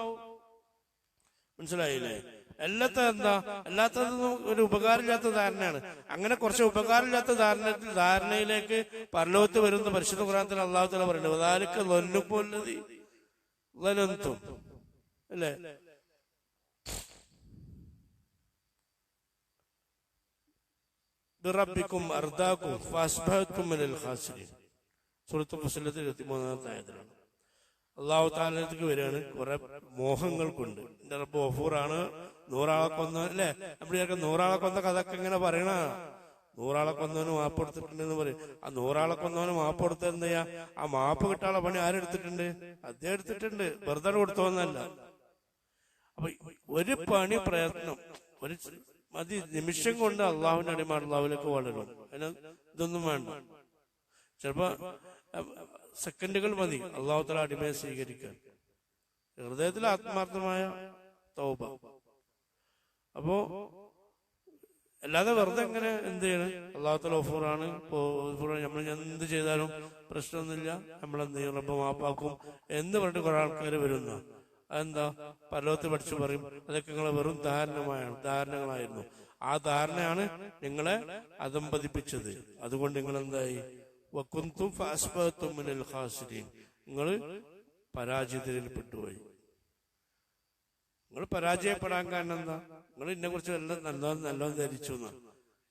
മനസ്സിലായില്ലേ? എല്ലാത്ത എന്താ? എല്ലാത്തതൊന്നും ഒരു ഉപകാരമില്ലാത്ത ധാരണയാണ്. അങ്ങനെ കുറച്ച് ഉപകാരമില്ലാത്ത ധാരണ ധാരണയിലേക്ക് പരലോകത്ത് വരുന്ന പരിശുദ്ധ ഖുറാത്തിൽ അള്ളാഹു തല പറയുന്നത് അതാരൊക്കെ ലൊന്നുപോലതി ലനന്തും അല്ലേ ും? അർദാക്കും ഫാസ്ബഹത്തും സൂറത്ത് മുസ്ലിത്തിൽ ഇരുപത്തിമൂന്നാമത്തെ ആയതിലാണ് അള്ളാഹു താലത്തേക്ക് വരികയാണ്. കുറെ മോഹങ്ങൾ കൊണ്ട് എന്റെ റബ്ബ് ഓഫൂറാണ് നൂറാളെ കൊന്ന അല്ലേ? ചേർക്കാൻ നൂറാളെ കൊന്ന കഥക്ക് ഇങ്ങനെ പറയണ. നൂറാളെ കൊന്നവന് മാപ്പ് കൊടുത്തിട്ടുണ്ടെന്ന് പറയും. ആ നൂറാളെ കൊന്നവന് മാപ്പ് കൊടുത്ത എന്താ ചെയ്യാ? ആ മാപ്പ് കിട്ടാനുള്ള പണി ആരെടുത്തിട്ടുണ്ട് അദ്ദേഹം എടുത്തിട്ടുണ്ട്. വെറുതെ കൊടുത്തോന്നല്ല അപ്പൊ ഒരു പണി പ്രയത്നം ഒരു മതി നിമിഷം കൊണ്ട് അള്ളാഹുവിന്റെ അടിമ അള്ളാഹുവിലേക്ക് വളരും. അതിന് ഇതൊന്നും വേണ്ട. ചിലപ്പോ സെക്കൻഡുകൾ മതി. അള്ളാഹു തല അടിമയെ സ്വീകരിക്കാൻ ഹൃദയത്തിൽ ആത്മാർത്ഥമായ തൗബ. അപ്പോ അല്ലാതെ വെറുതെ എങ്ങനെ എന്ത് ചെയ്യണം? അള്ളാഹു തല ഒഫൂറാണ് നമ്മൾ എന്ത് ചെയ്താലും പ്രശ്നമൊന്നുമില്ല. നമ്മൾ എന്ത് ചെയ്യും? റബ്ബ് മാപ്പാക്കും എന്ന് പറഞ്ഞിട്ട് കുറെ ആൾക്കാർ വരുന്ന. അതെന്താ? പലവത്ത് പഠിച്ചു പറയും. അതൊക്കെ നിങ്ങളെ വെറും ധാരണമായാണ്. ധാരണകളായിരുന്നു. ആ ധാരണയാണ് നിങ്ങളെ അതമ്പതിപ്പിച്ചത് അതുകൊണ്ട് നിങ്ങൾ എന്തായി വക്കുന്തും ഫാസ്ബത്തും മിനൽ ഖാസിരീൻ. നിങ്ങൾ പരാജിതരിൽ പെട്ടുപോയി നിങ്ങൾ പരാജയപ്പെടാൻ കാരണം എന്താ? നിങ്ങൾ ഇതിനെ കുറിച്ച് എല്ലാം നല്ലോണം നല്ലോണം ധരിച്ചു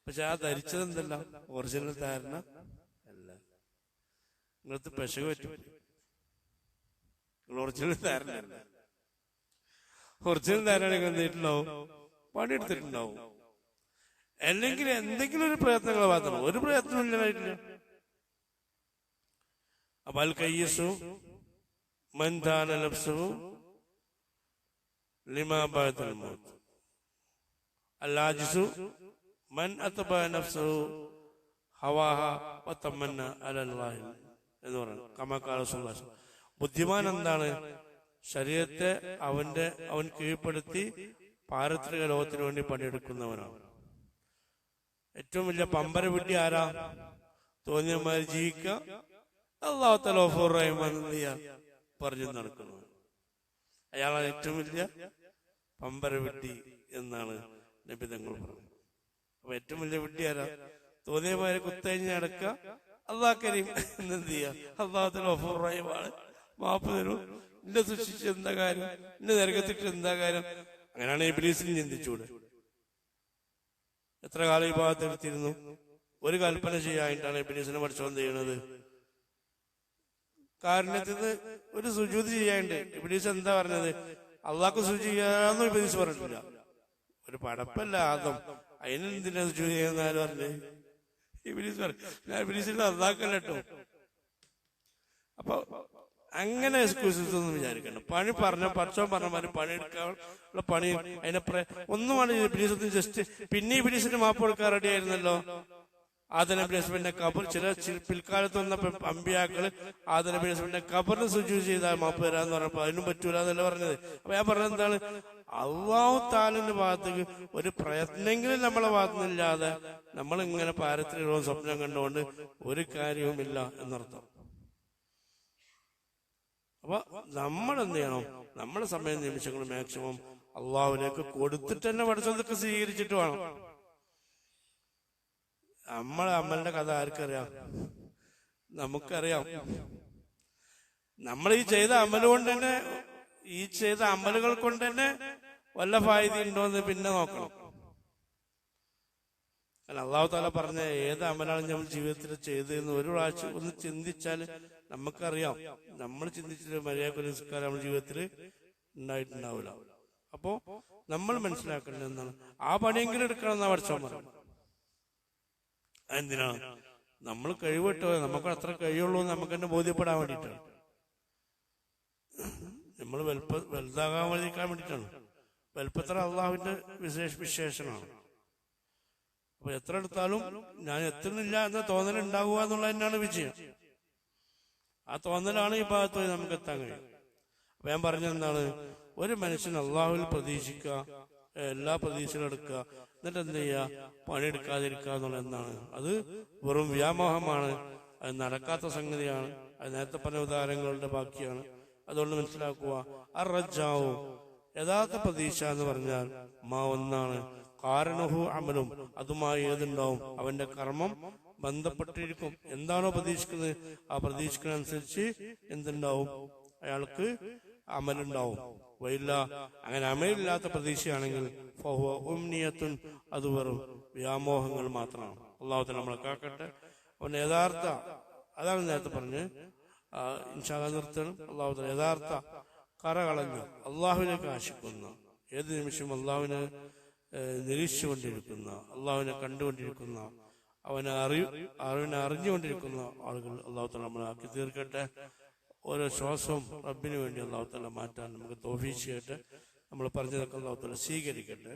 പക്ഷെ ആ ധരിച്ചത് എന്തല്ല? ഒറിജിനൽ ധാരണ അല്ല. നിങ്ങൾക്ക് പെശക പറ്റും. നിങ്ങൾ ഒറിജിനൽ ധാരണ അല്ല. ഒറിജിനൽ ധാരണ നിങ്ങൾ എന്തിട്ടുണ്ടാവും പണിയെടുത്തിട്ടുണ്ടാവും. അല്ലെങ്കിൽ എന്തെങ്കിലും ഒരു പ്രയത്നങ്ങൾ മാത്രം. ഒരു പ്രയത്നം ഇല്ലായിട്ടില്ല അപ്പൊ അൽ കയ്യസു മൗത്ത്. മൻ ഹവാഹ അലല്ലാഹി എന്ന് ബുദ്ധിമാൻ എന്താണ് ശരീരത്തെ അവന്റെ അവൻ കീഴ്പ്പെടുത്തി പാരത്രിക ലോകത്തിന് വേണ്ടി പണിയെടുക്കുന്നവനാണ്. ഏറ്റവും വലിയ പമ്പര വിട്ടി ആരാ? തോന്നിയമാര് ജീവിക്കുക എന്ത് പറഞ്ഞു നടക്കുന്നു. അയാളെ ഏറ്റവും വലിയ പമ്പര വിട്ടി എന്നാണ് നബി തങ്ങൾ പറഞ്ഞത്. അപ്പൊ ഏറ്റവും വലിയ വിട്ടി ആരാ? തോന്നിയമാരെ കുത്തഴിഞ്ഞ് നടക്കുക അള്ളാഹ് കരീം എന്നെന്ത് ചെയ്യാ? അള്ളാഹത്തല ഓഫർ റഹ്മാണ് മാപ്പ് തരും. എന്നെ സൃഷ്ടിച്ച് എന്താ കാര്യം? എന്നെ നരകത്തിട്ട് എന്താ കാര്യം? അങ്ങനെയാണ് ഇബ്ലീസിൽ ചിന്തിച്ചൂടെ. എത്ര കാലം ഈ ഭാഗത്ത് എടുത്തിരുന്നു ഒരു കൽപ്പന ചെയ്യാനായിട്ടാണ് ഇബ്ലീസിനെ പഠിച്ചോൻ ചെയ്യുന്നത് കാരണത്തിന് ഒരു സുജൂതി ചെയ്യാണ്ട് ഇബിലീസ് എന്താ പറഞ്ഞത്? അള്ളാഹ്ക്ക് സുജി ചെയ്യാന്ന് ഇബിലീസ് പറഞ്ഞിട്ടില്ല. ഒരു പടപ്പല്ല ആദം. അതിനെന്തിനാ സുജൂതി ചെയ്യുന്നാലും പറഞ്ഞത് പറഞ്ഞേ? ഇബിനീസ് പറഞ്ഞു ഞാൻ ഇബിനീസിന്റെ അള്ളാഹ്ക്കല്ല അപ്പൊ അങ്ങനെ എക്സ്ക്യൂസസ് ഒന്നും വിചാരിക്കണം പണി പറഞ്ഞ പച്ചോൻ പറഞ്ഞ മാതിരി പണി എടുക്കാനുള്ള പണി അതിനെ ഒന്നുമാണ് ഒന്നും ജസ്റ്റ് പിന്നെ ഇബിലീസിന് മാപ്പ് കൊടുക്കാൻ റെഡി ആയിരുന്നല്ലോ. ആദന ബിലീസ്മിന്റെ കബർ ചില പിൽക്കാലത്ത് വന്ന അമ്പിയാക്കൾ ആദന ബിലീസ്മിന്റെ കബറിന് സുജു ചെയ്താൽ മാപ്പ് തരാന്ന് പറഞ്ഞപ്പോ അതിനും പറ്റൂല എന്നല്ല പറഞ്ഞത്. അപ്പൊ ഞാൻ പറഞ്ഞത് എന്താണ്? അള്ളാഹു താലിന്റെ ഭാഗത്തേക്ക് ഒരു പ്രയത്നെങ്കിലും നമ്മളെ ഭാഗത്തുനിന്നില്ലാതെ നമ്മൾ ഇങ്ങനെ പാരത്തിലുള്ള സ്വപ്നം കണ്ടുകൊണ്ട് ഒരു കാര്യവുമില്ല എന്നർത്ഥം. അപ്പൊ നമ്മൾ എന്ത് ചെയ്യണം? നമ്മുടെ സമയ നിമിഷങ്ങൾ മാക്സിമം അള്ളാഹുലേക്ക് കൊടുത്തിട്ട് തന്നെ പഠിച്ചതൊക്കെ സ്വീകരിച്ചിട്ട് വേണം. നമ്മളെ അമ്മലിന്റെ കഥ ആർക്കറിയാം? നമുക്കറിയാം. നമ്മൾ ഈ ചെയ്ത അമൽ കൊണ്ട് തന്നെ ഈ ചെയ്ത അമലുകൾ കൊണ്ട് തന്നെ വല്ല ഫായത ഉണ്ടോ എന്ന് പിന്നെ നോക്കണം. അല്ല അള്ളാഹു താല പറഞ്ഞ ഏത് അമലാണ് നമ്മൾ ജീവിതത്തിൽ ചെയ്തതെന്ന് ഒരു പ്രാവശ്യം ഒന്ന് ചിന്തിച്ചാൽ നമുക്കറിയാം. നമ്മൾ ചിന്തിച്ചിട്ട് മര്യാദ നിസ്കാരം നമ്മുടെ ജീവിതത്തിൽ ഉണ്ടായിട്ടുണ്ടാവില്ല. അപ്പോ നമ്മൾ മനസ്സിലാക്കേണ്ടത് ആ പണിയെങ്കിലും എടുക്കണം എന്നാ പഠിച്ചാൽ മതി എന്തിനാ? നമ്മൾ കഴിവിട്ടോ? നമുക്ക് അത്ര കഴിയുള്ളൂ നമുക്ക് തന്നെ ബോധ്യപ്പെടാൻ വേണ്ടിയിട്ടാണ് നമ്മൾ വലുപ്പ വലുതാകാൻ വേണ്ടിക്കാൻ വേണ്ടിയിട്ടാണ്. വലുപ്പത്ര അള്ളാഹുവിന്റെ വിശേഷ വിശേഷണമാണ് അപ്പൊ എത്ര എടുത്താലും ഞാൻ എത്തുന്നില്ല എന്ന തോന്നൽ ഉണ്ടാകുക എന്നുള്ളത് തന്നെയാണ് വിജയം. ആ തോന്നലാണ് ഈ ഭാഗത്ത് പോയി നമുക്ക് എത്താൻ കഴിയും അപ്പൊ ഞാൻ പറഞ്ഞെന്താണ് ഒരു മനുഷ്യൻ അള്ളാഹുവിൽ പ്രതീക്ഷിക്കുക എല്ലാ പ്രതീക്ഷകളും എടുക്കുക. എന്നിട്ട് എന്ത് ചെയ്യുക പണിയെടുക്കാതിരിക്കുക എന്നുള്ള അത് വെറും വ്യാമോഹമാണ്. അത് നടക്കാത്ത സംഗതിയാണ്. അത് നേരത്തെ പറഞ്ഞ ഉദാഹരണങ്ങളുടെ ബാക്കിയാണ്. അതുകൊണ്ട് മനസ്സിലാക്കുക അറജാവു യഥാർത്ഥ പ്രതീക്ഷ എന്ന് പറഞ്ഞാൽ മാ ഒന്നാണ്. കാരണഹു അമലും. അതുമായി ഏതുണ്ടാവും? അവന്റെ കർമ്മം ബന്ധപ്പെട്ടിരിക്കും. എന്താണോ പ്രതീക്ഷിക്കുന്നത്? ആ പ്രതീക്ഷിക്കുന്ന അനുസരിച്ച് എന്തുണ്ടാവും? അയാൾക്ക് അമലുണ്ടാവും. വൈല്ല അങ്ങനെ അമലില്ലാത്ത പ്രതീക്ഷയാണെങ്കിൽ ഫഹുവ അത് വെറും വ്യാമോഹങ്ങൾ മാത്രമാണ്. അള്ളാഹുത്തെ നമ്മളെ കാക്കട്ടെ. അവൻ യഥാർത്ഥ. അതാണ് നേരത്തെ പറഞ്ഞ് ഇൻഷാല്ല നിർത്തണം. അള്ളാഹുത്തെ യഥാർത്ഥ കറ കളഞ്ഞു അള്ളാഹുവിലേക്ക് ആശിക്കുന്ന ഏത് നിമിഷം അള്ളാഹുവിനെ നിരീക്ഷിച്ചുകൊണ്ടിരിക്കുന്ന അള്ളാഹുവിനെ കണ്ടുകൊണ്ടിരിക്കുന്ന അവനെ അറിയ അറിവിനെ അറിഞ്ഞുകൊണ്ടിരിക്കുന്ന ആളുകൾ അള്ളാഹു നമ്മളെ ആക്കി തീർക്കട്ടെ. ഓരോ ശ്വാസവും റബ്ബിന് വേണ്ടി അള്ളാഹുത്തല മാറ്റാൻ നമുക്ക് തോഫീ ചെയ്യട്ടെ. നമ്മൾ പറഞ്ഞതൊക്കെ അള്ളാഹുത്തല സ്വീകരിക്കട്ടെ.